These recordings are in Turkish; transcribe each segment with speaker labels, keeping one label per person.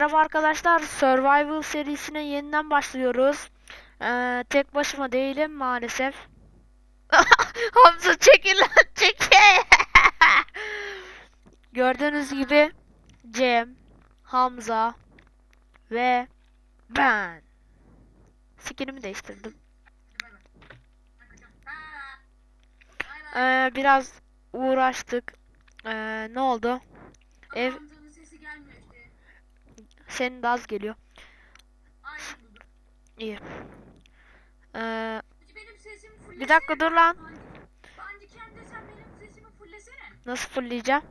Speaker 1: Merhaba arkadaşlar, Survival serisine yeniden başlıyoruz. Ee, tek başıma değilim maalesef. Hamza çekil lan çekil. Gördüğünüz gibi Cem, Hamza ve ben. Skinimi değiştirdim. Ee, biraz uğraştık. Ee, ne oldu? Ev
Speaker 2: Hamza'nın sesi gelmiyor işte.
Speaker 1: Senin de az geliyor.
Speaker 2: Budur.
Speaker 1: İyi. Ee, bir dakika dur lan.
Speaker 2: Bandiken desen benim sesimi fullesene.
Speaker 1: Nasıl fullleyeceğim?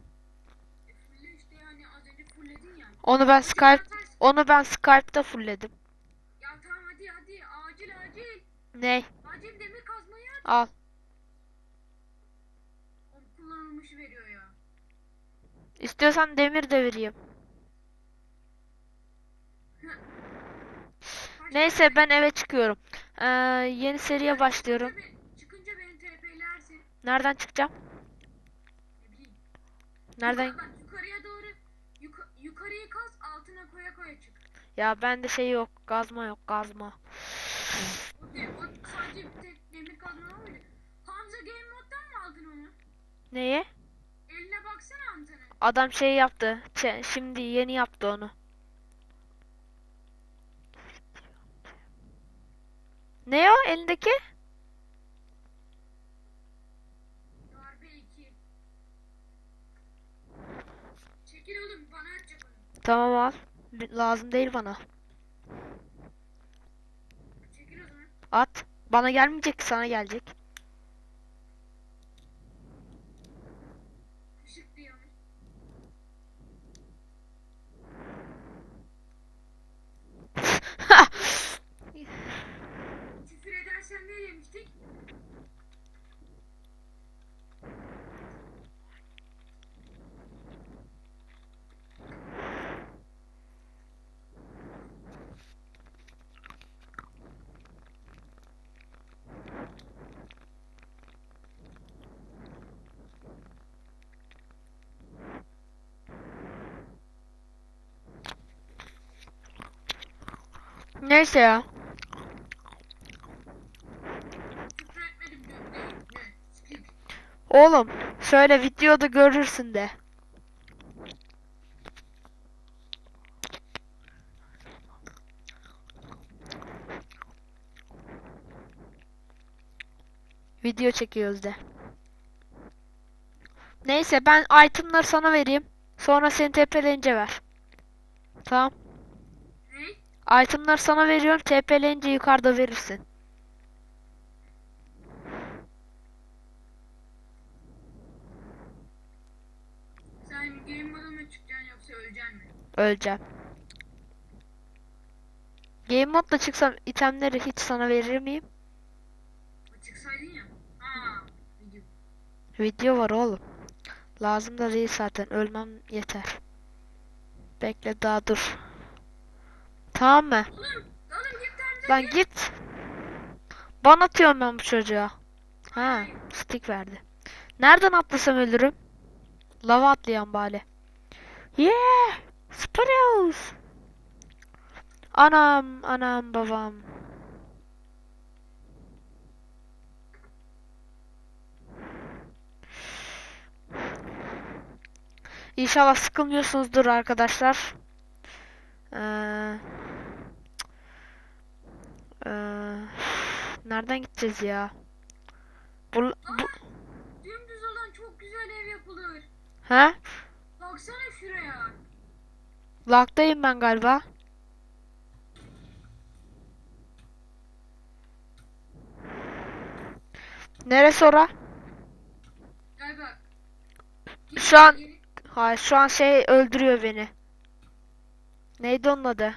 Speaker 2: E fulle işte yani az önce fulledin ya.
Speaker 1: Onu ben Skype onu ben Skype'ta fullledim.
Speaker 2: Ya tamam hadi hadi acil acil.
Speaker 1: Ney?
Speaker 2: Acil demir kazmayı.
Speaker 1: Al.
Speaker 2: O kullanılmış veriyor ya.
Speaker 1: İstiyorsan demir de vereyim.
Speaker 2: Kaç-
Speaker 1: Neyse ben eve çıkıyorum. Ee, yeni seriye başlıyorum. Nereden çıkacağım? Nereden?
Speaker 2: Bak yukarıya doğru yuka- yukarıyı kaz altına koya koya çık.
Speaker 1: Ya bende şey yok. Gazma yok. Gazma.
Speaker 2: O, de, o sadece bir tek demir kazma? Hamza Game Mode'dan mı aldın onu?
Speaker 1: Neyi?
Speaker 2: Eline baksana Hamza'nın.
Speaker 1: Adam şey yaptı. Şimdi yeni yaptı onu. Ne o elindeki?
Speaker 2: Darbe 2. Çekil oğlum bana atacak onu.
Speaker 1: Tamam al. Lazım değil bana. At. Bana gelmeyecek sana gelecek. Neyse ya. Oğlum şöyle videoda görürsün de. Video çekiyoruz de. Neyse ben itemları sana vereyim. Sonra seni tepeleyince ver. Tamam. Itemları sana veriyorum. Tepeleyince yukarıda verirsin.
Speaker 2: Sen game moda mı çıkacaksın yoksa öleceksin mi?
Speaker 1: Öleceğim. Game modla çıksam itemleri hiç sana verir miyim?
Speaker 2: Çıksaydın ya. Aa. Video.
Speaker 1: Video var oğlum. Lazım da değil zaten. Ölmem yeter. Bekle daha dur. Tamam mı?
Speaker 2: Oğlum. Git.
Speaker 1: Lan git. Ban atıyorum ben bu çocuğa. Ha, stick verdi. Nereden atlasam ölürüm? Lava atlayan bari. Yeah! Sparrows! Anam, anam, babam. İnşallah sıkılmıyorsunuzdur arkadaşlar. Ee, ee, nereden gideceğiz ya? Bu, bu,
Speaker 2: Dümdüz olan çok güzel ev yapılır.
Speaker 1: he?
Speaker 2: Baksana şuraya.
Speaker 1: Lag'dayım ben galiba. Neresi ora?
Speaker 2: Galiba.
Speaker 1: Şu an- Hayır şu an şey öldürüyor beni. Neydi onun adı?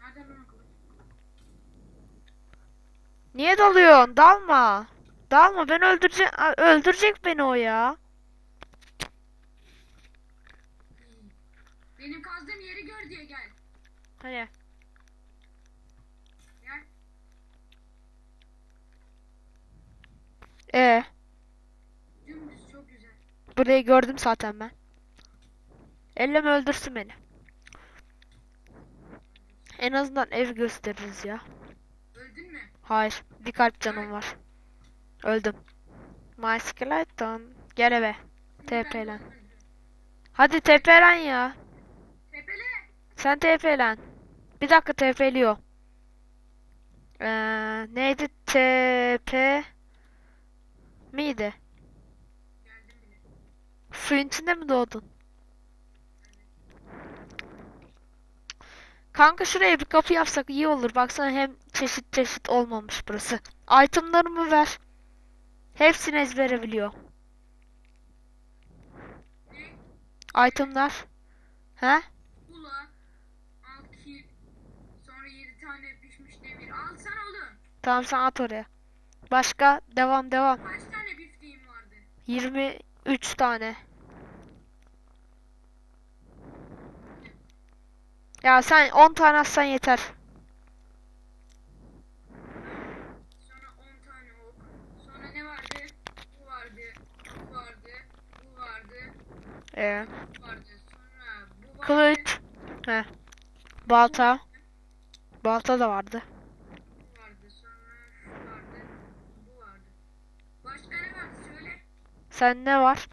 Speaker 2: Nereden lan akıllı?
Speaker 1: Niye dalıyorsun? Dalma. Dalma ben öldürecek öldürecek beni o ya.
Speaker 2: Benim kazdığım yeri gör diye gel.
Speaker 1: Hani
Speaker 2: Gel.
Speaker 1: e
Speaker 2: Dümdüz çok güzel.
Speaker 1: burayı gördüm zaten ben. Elleme öldürsün beni. En azından ev gösteririz ya.
Speaker 2: Öldün mü?
Speaker 1: Hayır. Bir kalp canım var. Öldüm. My skeleton. Gel eve.
Speaker 2: Şimdi ben
Speaker 1: TP 'len.
Speaker 2: bunu öldürüyorum.
Speaker 1: Hadi TP'len ya.
Speaker 2: Tepele.
Speaker 1: Sen TP'len. Bir dakika TP'liyor. Ee, neydi? TP miydi? Suyun içinde mi doğdun? Kanka şuraya bir kapı yapsak iyi olur. Baksana hem çeşit çeşit olmamış burası. Itemlarımı ver. Hepsini ezbere biliyor.
Speaker 2: Ne?
Speaker 1: Itemlar. He?
Speaker 2: Ula. Al ki. Sonra 7 tane pişmiş demir. Al sen oğlum.
Speaker 1: Tamam sen at oraya. Başka devam devam.
Speaker 2: Kaç tane bifteğin vardı?
Speaker 1: 23 tane. Ya sen 10 tane atsan yeter.
Speaker 2: Sonra 10 tane ok. Sonra ne vardı? Bu vardı. Bu vardı. Bu vardı.
Speaker 1: Ee, kılıç. He. Balta. Balta da vardı. Sen ne var?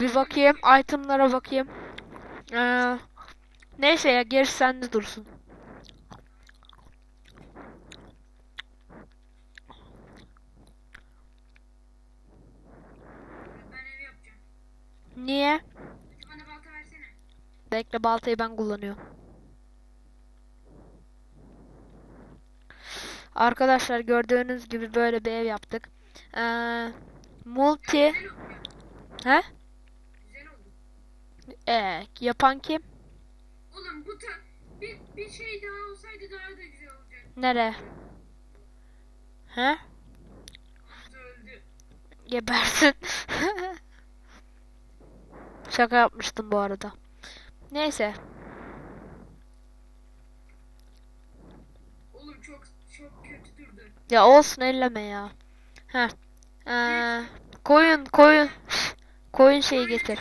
Speaker 1: Bir bakayım. Itemlara bakayım. Ee, neyse ya gerisi sende dursun.
Speaker 2: Ben ev yapacağım.
Speaker 1: Niye?
Speaker 2: Hadi bana balta versene.
Speaker 1: Bekle baltayı ben kullanıyorum. Arkadaşlar gördüğünüz gibi böyle bir ev yaptık. Ee, multi he? Ee, yapan kim?
Speaker 2: Oğlum bu ta bir, bir şey daha olsaydı daha da güzel olacak.
Speaker 1: Nere? He?
Speaker 2: Öldü.
Speaker 1: Gebersin. Şaka yapmıştım bu arada. Neyse.
Speaker 2: Oğlum çok çok kötü durdu.
Speaker 1: Ya olsun elleme ya. Heh. Ee, koyun koyun. Koyun şeyi getir.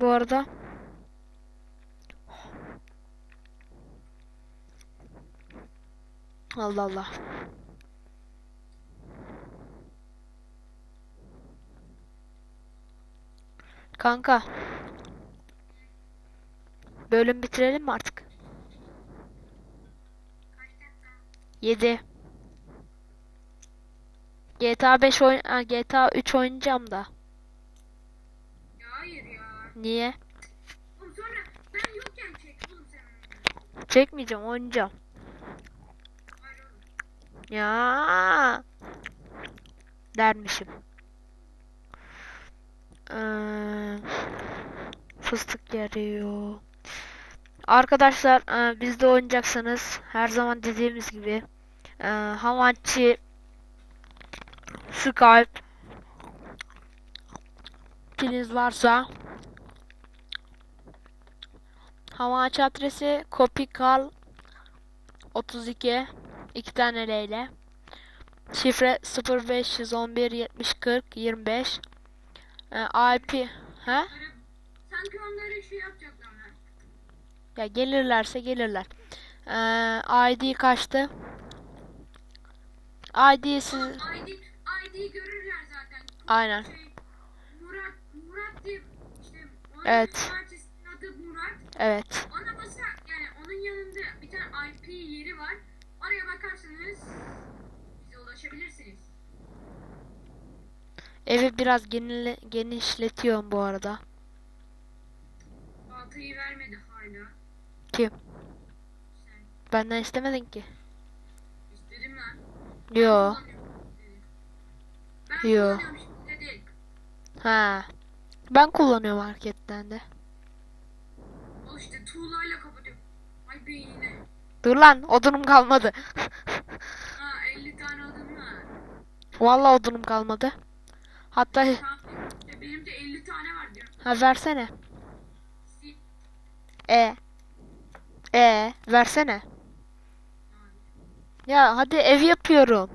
Speaker 1: Bu arada. Allah Allah. Kanka. Bölüm bitirelim mi artık?
Speaker 2: Kaç dakika?
Speaker 1: 7. GTA 5 oyun ha, GTA 3 oynayacağım da.
Speaker 2: Ya hayır ya.
Speaker 1: Niye?
Speaker 2: Oğlum sonra ben yokken çek oğlum sen.
Speaker 1: Çekmeyeceğim, oynayacağım. Ya dermişim. Fıstık yarıyor. Arkadaşlar e, bizde oynayacaksanız her zaman dediğimiz gibi e, Havachi Skype kiniz varsa Havachi adresi Kopikal 32 iki tane L ile. Şifre 0511 70 40 25. Ee, IP ha?
Speaker 2: Böyle sanki onları şey yapacaklar.
Speaker 1: Ya gelirlerse gelirler. Ee, ID kaçtı? ID siz
Speaker 2: Oğlum ID, ID'yi görürler zaten.
Speaker 1: Aynen.
Speaker 2: Şey, Murat, Murat diye işte
Speaker 1: Evet.
Speaker 2: adı Murat.
Speaker 1: evet.
Speaker 2: Ona basa yani onun yanında bir tane IP yeri var. Oraya bakarsanız bize ulaşabilirsiniz.
Speaker 1: Evi biraz genile, genişletiyorum bu arada.
Speaker 2: Baltayı vermedi hala.
Speaker 1: Kim?
Speaker 2: Sen
Speaker 1: Benden istemedin ki.
Speaker 2: istedim lan.
Speaker 1: Yo.
Speaker 2: Ben
Speaker 1: Yo. Ha. Ben kullanıyorum marketten de.
Speaker 2: Al işte tuğlayla kapatıyorum. Ay beynine.
Speaker 1: Dur lan odunum kalmadı.
Speaker 2: Ha 50 tane adım var.
Speaker 1: Vallahi odunum kalmadı. Hatta
Speaker 2: benim de 50 tane var diyorum.
Speaker 1: ha versene. E. E versene. Ya hadi ev yapıyorum.